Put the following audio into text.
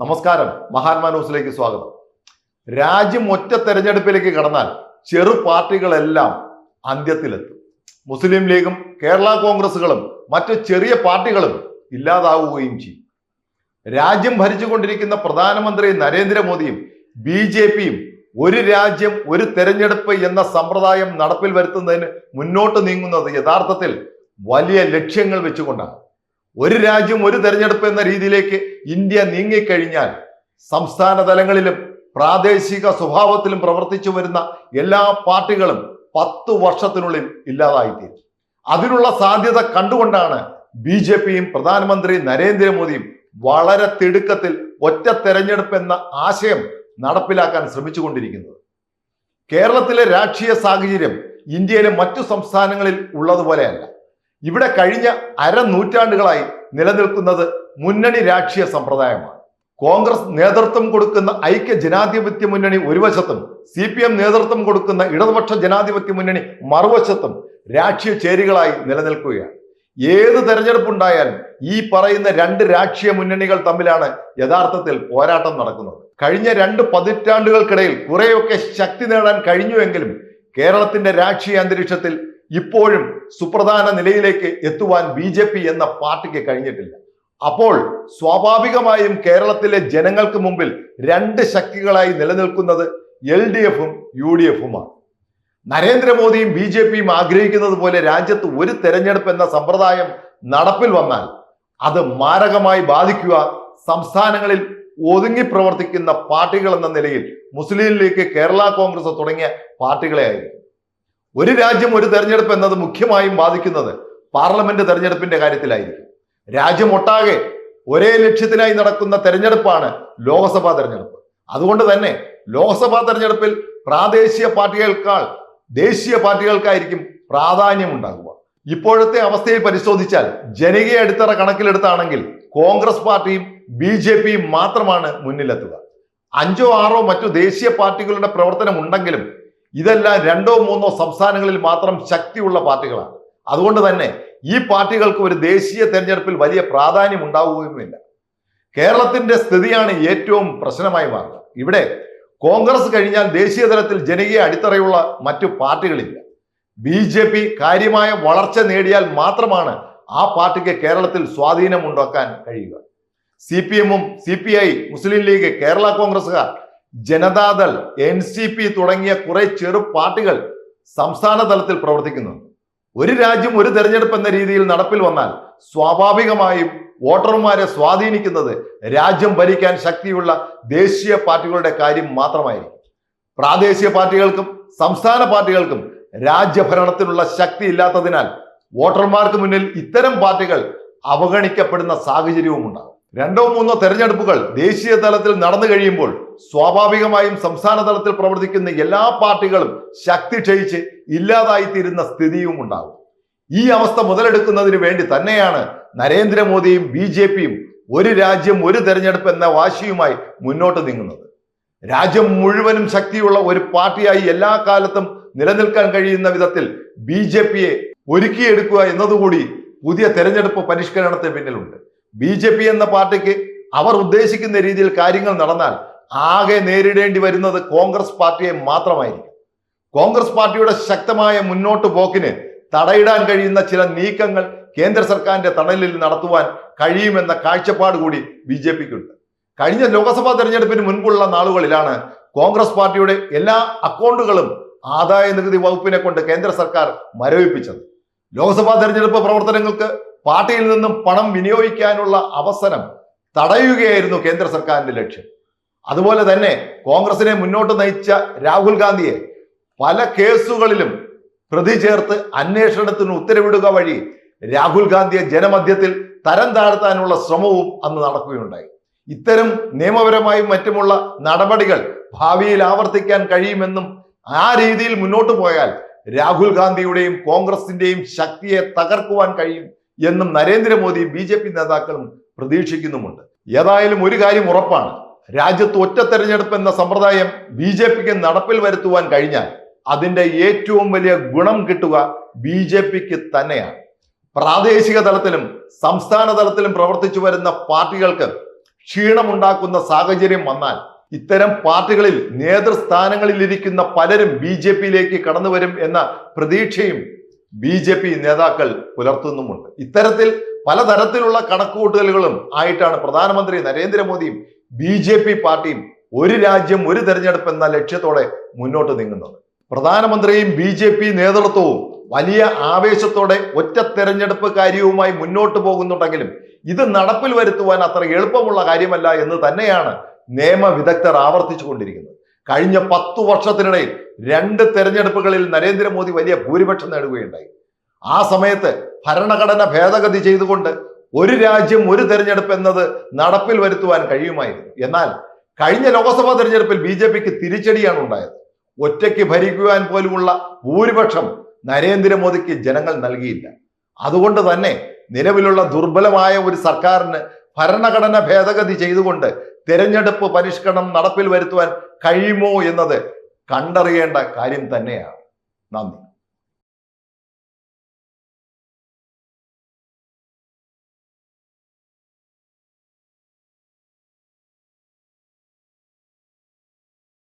നമസ്കാരം. മഹാത്മാ ന്യൂസിലേക്ക് സ്വാഗതം. രാജ്യം ഒറ്റ തെരഞ്ഞെടുപ്പിലേക്ക് കടന്നാൽ ചെറു പാർട്ടികളെല്ലാം അന്ത്യത്തിലെത്തും. മുസ്ലിം ലീഗും കേരള കോൺഗ്രസുകളും മറ്റു ചെറിയ പാർട്ടികളും ഇല്ലാതാവുകയും ചെയ്യും. രാജ്യം ഭരിച്ചുകൊണ്ടിരിക്കുന്ന പ്രധാനമന്ത്രി നരേന്ദ്രമോദിയും ബി ജെ പിയും ഒരു രാജ്യം ഒരു തെരഞ്ഞെടുപ്പ് എന്ന സമ്പ്രദായം നടപ്പിൽ വരുത്തുന്നതിന് മുന്നോട്ട് നീങ്ങുന്നത് യഥാർത്ഥത്തിൽ വലിയ ലക്ഷ്യങ്ങൾ വെച്ചുകൊണ്ടാണ്. ഒരു രാജ്യം ഒരു തെരഞ്ഞെടുപ്പ് എന്ന രീതിയിലേക്ക് ഇന്ത്യ നീങ്ങിക്കഴിഞ്ഞാൽ സംസ്ഥാന തലങ്ങളിലും പ്രാദേശിക സ്വഭാവത്തിലും പ്രവർത്തിച്ചു വരുന്ന എല്ലാ പാർട്ടികളും പത്തു വർഷത്തിനുള്ളിൽ ഇല്ലാതായിത്തീരും. അതിനുള്ള സാധ്യത കണ്ടുകൊണ്ടാണ് ബി ജെ പിയും പ്രധാനമന്ത്രി നരേന്ദ്രമോദിയും വളരെ തിടുക്കത്തിൽ ഒറ്റ തെരഞ്ഞെടുപ്പ് എന്ന ആശയം നടപ്പിലാക്കാൻ ശ്രമിച്ചുകൊണ്ടിരിക്കുന്നത്. കേരളത്തിലെ രാഷ്ട്രീയ സാഹചര്യം ഇന്ത്യയിലെ മറ്റു സംസ്ഥാനങ്ങളിൽ ഉള്ളതുപോലെയല്ല. ഇവിടെ കഴിഞ്ഞ അരനൂറ്റാണ്ടുകളായി നിലനിൽക്കുന്നത് മുന്നണി രാഷ്ട്രീയ സമ്പ്രദായമാണ്. കോൺഗ്രസ് നേതൃത്വം കൊടുക്കുന്ന ഐക്യ ജനാധിപത്യ മുന്നണി ഒരു വശത്തും സി പി എം നേതൃത്വം കൊടുക്കുന്ന ഇടതുപക്ഷ ജനാധിപത്യ മുന്നണി മറുവശത്തും രാഷ്ട്രീയ ചേരികളായി നിലനിൽക്കുകയാണ്. ഏത് തെരഞ്ഞെടുപ്പുണ്ടായാലും ഈ പറയുന്ന രണ്ട് രാഷ്ട്രീയ മുന്നണികൾ തമ്മിലാണ് യഥാർത്ഥത്തിൽ പോരാട്ടം നടക്കുന്നത്. കഴിഞ്ഞ രണ്ട് പതിറ്റാണ്ടുകൾക്കിടയിൽ കുറെയൊക്കെ ശക്തി നേടാൻ കഴിഞ്ഞുവെങ്കിലും കേരളത്തിന്റെ രാഷ്ട്രീയ അന്തരീക്ഷത്തിൽ ഇപ്പോഴും സുപ്രധാന നിലയിലേക്ക് എത്തുവാൻ ബി ജെ പി എന്ന പാർട്ടിക്ക് കഴിഞ്ഞിട്ടില്ല. അപ്പോൾ സ്വാഭാവികമായും കേരളത്തിലെ ജനങ്ങൾക്ക് മുമ്പിൽ രണ്ട് ശക്തികളായി നിലനിൽക്കുന്നത് എൽ ഡി എഫും യു ഡി എഫുമാണ്. നരേന്ദ്രമോദിയും ബി ജെ പിയും ആഗ്രഹിക്കുന്നത് പോലെ രാജ്യത്ത് ഒരു തെരഞ്ഞെടുപ്പ് എന്ന സമ്പ്രദായം നടപ്പിൽ വന്നാൽ അത് മാരകമായി ബാധിക്കുക സംസ്ഥാനങ്ങളിൽ ഒതുങ്ങി പ്രവർത്തിക്കുന്ന പാർട്ടികൾ എന്ന നിലയിൽ മുസ്ലിം ലീഗ് കേരള കോൺഗ്രസ് തുടങ്ങിയ പാർട്ടികളെ ആയിരിക്കും. ഒരു രാജ്യം ഒരു തെരഞ്ഞെടുപ്പ് എന്നത് മുഖ്യമായും ബാധിക്കുന്നത് പാർലമെന്റ് തെരഞ്ഞെടുപ്പിന്റെ കാര്യത്തിലായിരിക്കും. രാജ്യമൊട്ടാകെ ഒരേ ലക്ഷ്യത്തിനായി നടക്കുന്ന തെരഞ്ഞെടുപ്പാണ് ലോക്സഭാ തെരഞ്ഞെടുപ്പ്. അതുകൊണ്ട് തന്നെ ലോക്സഭാ തെരഞ്ഞെടുപ്പിൽ പ്രാദേശിക പാർട്ടികൾക്കാൾ ദേശീയ പാർട്ടികൾക്കായിരിക്കും പ്രാധാന്യം ഉണ്ടാകുക ഇപ്പോഴത്തെ അവസ്ഥയിൽ പരിശോധിച്ചാൽ ജനകീയ അടിത്തറ കണക്കിലെടുത്താണെങ്കിൽ കോൺഗ്രസ് പാർട്ടിയും ബി ജെ പിയും മാത്രമാണ് മുന്നിലെത്തുക. അഞ്ചോ ആറോ മറ്റു ദേശീയ പാർട്ടികളുടെ പ്രവർത്തനം ഉണ്ടെങ്കിലും ഇതെല്ലാം രണ്ടോ മൂന്നോ സംസ്ഥാനങ്ങളിൽ മാത്രം ശക്തിയുള്ള പാർട്ടികളാണ്. അതുകൊണ്ട് തന്നെ ഈ പാർട്ടികൾക്ക് ഒരു ദേശീയ തെരഞ്ഞെടുപ്പിൽ വലിയ പ്രാധാന്യം ഉണ്ടാവുകയുമില്ല. കേരളത്തിന്റെ സ്ഥിതിയാണ് ഏറ്റവും പ്രശ്നമായി മാറുന്നത്. ഇവിടെ കോൺഗ്രസ് കഴിഞ്ഞാൽ ദേശീയ തലത്തിൽ ജനകീയ അടിത്തറയുള്ള മറ്റു പാർട്ടികളില്ല. ബി ജെ പി കാര്യമായ വളർച്ച നേടിയാൽ മാത്രമാണ് ആ പാർട്ടിക്ക് കേരളത്തിൽ സ്വാധീനം ഉണ്ടാക്കാൻ കഴിയുക. സി പി എമ്മും C P I Muslim League Kerala കോൺഗ്രസുകാർ Janata Dal N C P തുടങ്ങിയ കുറെ ചെറു പാർട്ടികൾ സംസ്ഥാന തലത്തിൽ പ്രവർത്തിക്കുന്നു. ഒരു രാജ്യം ഒരു തെരഞ്ഞെടുപ്പ് എന്ന രീതിയിൽ നടപ്പിൽ വന്നാൽ സ്വാഭാവികമായും വോട്ടർമാരെ സ്വാധീനിക്കുന്നത് രാജ്യം ഭരിക്കാൻ ശക്തിയുള്ള ദേശീയ പാർട്ടികളുടെ കാര്യം മാത്രമായിരിക്കും. പ്രാദേശിക പാർട്ടികൾക്കും സംസ്ഥാന പാർട്ടികൾക്കും രാജ്യഭരണത്തിനുള്ള ശക്തി ഇല്ലാത്തതിനാൽ വോട്ടർമാർക്ക് മുന്നിൽ ഇത്തരം പാർട്ടികൾ അവഗണിക്കപ്പെടുന്ന സാഹചര്യവും ഉണ്ടാകും രണ്ടോ മൂന്നോ തെരഞ്ഞെടുപ്പുകൾ ദേശീയ തലത്തിൽ നടന്നു കഴിയുമ്പോൾ സ്വാഭാവികമായും സംസ്ഥാന തലത്തിൽ പ്രവർത്തിക്കുന്ന എല്ലാ പാർട്ടികളും ശക്തി ക്ഷയിച്ച് ഇല്ലാതായിത്തീരുന്ന സ്ഥിതിയും ഉണ്ടാകും. ഈ അവസ്ഥ മുതലെടുക്കുന്നതിന് വേണ്ടി തന്നെയാണ് നരേന്ദ്രമോദിയും ബി ജെ പിയും ഒരു രാജ്യം ഒരു തെരഞ്ഞെടുപ്പ് എന്ന വാശിയുമായി മുന്നോട്ട് നീങ്ങുന്നത്. രാജ്യം മുഴുവനും ശക്തിയുള്ള ഒരു പാർട്ടിയായി എല്ലാ കാലത്തും നിലനിൽക്കാൻ കഴിയുന്ന വിധത്തിൽ ബി ജെ പിയെ ഒരുക്കിയെടുക്കുക എന്നതുകൂടി പുതിയ തെരഞ്ഞെടുപ്പ് പരിഷ്കരണത്തിന് പിന്നിലുണ്ട്. ബി ജെ പി എന്ന പാർട്ടിക്ക് അവർ ഉദ്ദേശിക്കുന്ന രീതിയിൽ കാര്യങ്ങൾ നടന്നാൽ ആകെ നേരിടേണ്ടി വരുന്നത് കോൺഗ്രസ് പാർട്ടിയെ മാത്രമായിരിക്കും. കോൺഗ്രസ് പാർട്ടിയുടെ ശക്തമായ മുന്നോട്ട് പോക്കിന് തടയിടാൻ കഴിയുന്ന ചില നീക്കങ്ങൾ കേന്ദ്ര സർക്കാരിന്റെ തണലിൽ നടത്തുവാൻ കഴിയുമെന്ന കാഴ്ചപ്പാട് കൂടി ബി ജെ പിക്കുണ്ട്. കഴിഞ്ഞ ലോക്സഭാ തെരഞ്ഞെടുപ്പിന് മുൻപുള്ള നാളുകളിലാണ് കോൺഗ്രസ് പാർട്ടിയുടെ എല്ലാ അക്കൗണ്ടുകളും ആദായ നികുതി വകുപ്പിനെ കൊണ്ട് കേന്ദ്ര സർക്കാർ മരവിപ്പിച്ചത്. ലോക്സഭാ തെരഞ്ഞെടുപ്പ് പ്രവർത്തനങ്ങൾക്ക് പാർട്ടിയിൽ നിന്നും പണം വിനിയോഗിക്കാനുള്ള അവസരം തടയുകയായിരുന്നു കേന്ദ്ര സർക്കാരിന്റെ ലക്ഷ്യം. അതുപോലെ തന്നെ കോൺഗ്രസിനെ മുന്നോട്ട് നയിച്ച രാഹുൽ ഗാന്ധിയെ പല കേസുകളിലും പ്രതി ചേർത്ത് അന്വേഷണത്തിന് ഉത്തരവിടുക വഴി രാഹുൽ ഗാന്ധിയെ ജനമധ്യത്തിൽ തരം താഴ്ത്താനുള്ള ശ്രമവും അന്ന് നടക്കുകയുണ്ടായി. ഇത്തരം നിയമപരമായും മറ്റുമുള്ള നടപടികൾ ഭാവിയിൽ ആവർത്തിക്കാൻ കഴിയുമെന്നും ആ രീതിയിൽ മുന്നോട്ട് പോയാൽ രാഹുൽ ഗാന്ധിയുടെയും കോൺഗ്രസിന്റെയും ശക്തിയെ തകർക്കുവാൻ കഴിയും എന്നും നരേന്ദ്രമോദി ബി ജെ പി നേതാക്കളും പ്രതീക്ഷിക്കുന്നുമുണ്ട്. ഏതായാലും ഒരു കാര്യം ഉറപ്പാണ്. രാജ്യത്ത് ഒറ്റ തെരഞ്ഞെടുപ്പ് എന്ന സമ്പ്രദായം ബി ജെ പിക്ക് നടപ്പിൽ വരുത്തുവാൻ കഴിഞ്ഞാൽ അതിന്റെ ഏറ്റവും വലിയ ഗുണം കിട്ടുക ബി ജെ പിക്ക് തന്നെയാണ്. പ്രാദേശിക തലത്തിലും സംസ്ഥാന തലത്തിലും പ്രവർത്തിച്ചു വരുന്ന പാർട്ടികൾക്ക് ക്ഷീണമുണ്ടാക്കുന്ന സാഹചര്യം വന്നാൽ ഇത്തരം പാർട്ടികളിൽ നേതൃസ്ഥാനങ്ങളിലിരിക്കുന്ന പലരും ബി ജെ പിയിലേക്ക് കടന്നു വരും എന്ന പ്രതീക്ഷയും ബി ജെ പി നേതാക്കൾ പുലർത്തുന്നുമുണ്ട്. ഇത്തരത്തിൽ പലതരത്തിലുള്ള കണക്കുകൂട്ടലുകളും ആയിട്ടാണ് പ്രധാനമന്ത്രി നരേന്ദ്രമോദിയും ബി ജെ പി പാർട്ടിയും ഒരു രാജ്യം ഒരു തെരഞ്ഞെടുപ്പ് എന്ന ലക്ഷ്യത്തോടെ മുന്നോട്ട് നീങ്ങുന്നത്. പ്രധാനമന്ത്രിയും ബി ജെ പി നേതൃത്വവും വലിയ ആവേശത്തോടെ ഒറ്റ തെരഞ്ഞെടുപ്പ് കാര്യവുമായി മുന്നോട്ട് പോകുന്നുണ്ടെങ്കിലും ഇത് നടപ്പിൽ വരുത്തുവാൻ അത്ര എളുപ്പമുള്ള കാര്യമല്ല എന്ന് തന്നെയാണ് നിയമ വിദഗ്ധർ ആവർത്തിച്ചു കൊണ്ടിരിക്കുന്നത് കഴിഞ്ഞ പത്തു വർഷത്തിനിടയിൽ രണ്ട് തെരഞ്ഞെടുപ്പുകളിൽ നരേന്ദ്രമോദി വലിയ ഭൂരിപക്ഷം നേടുകയുണ്ടായി. ആ സമയത്ത് ഭരണഘടന ഭേദഗതി ചെയ്തുകൊണ്ട് ഒരു രാജ്യം ഒരു തെരഞ്ഞെടുപ്പ് എന്നത് നടപ്പിൽ വരുത്തുവാൻ കഴിയുമായിരുന്നു. എന്നാൽ കഴിഞ്ഞ ലോക്സഭാ തെരഞ്ഞെടുപ്പിൽ ബി ജെ പിക്ക് തിരിച്ചടിയാണ് ഉണ്ടായത്. ഒറ്റയ്ക്ക് ഭരിക്കുവാൻ പോലുമുള്ള ഭൂരിപക്ഷം നരേന്ദ്രമോദിക്ക് ജനങ്ങൾ നൽകിയില്ല. അതുകൊണ്ട് തന്നെ നിലവിലുള്ള ദുർബലമായ ഒരു സർക്കാരിന് ഭരണഘടന ഭേദഗതി ചെയ്തുകൊണ്ട് തെരഞ്ഞെടുപ്പ് പരിഷ്കരണം നടപ്പിൽ വരുത്തുവാൻ കഴിയുമോ എന്നത് കണ്ടറിയേണ്ട കാര്യം തന്നെയാണ്. നന്ദി.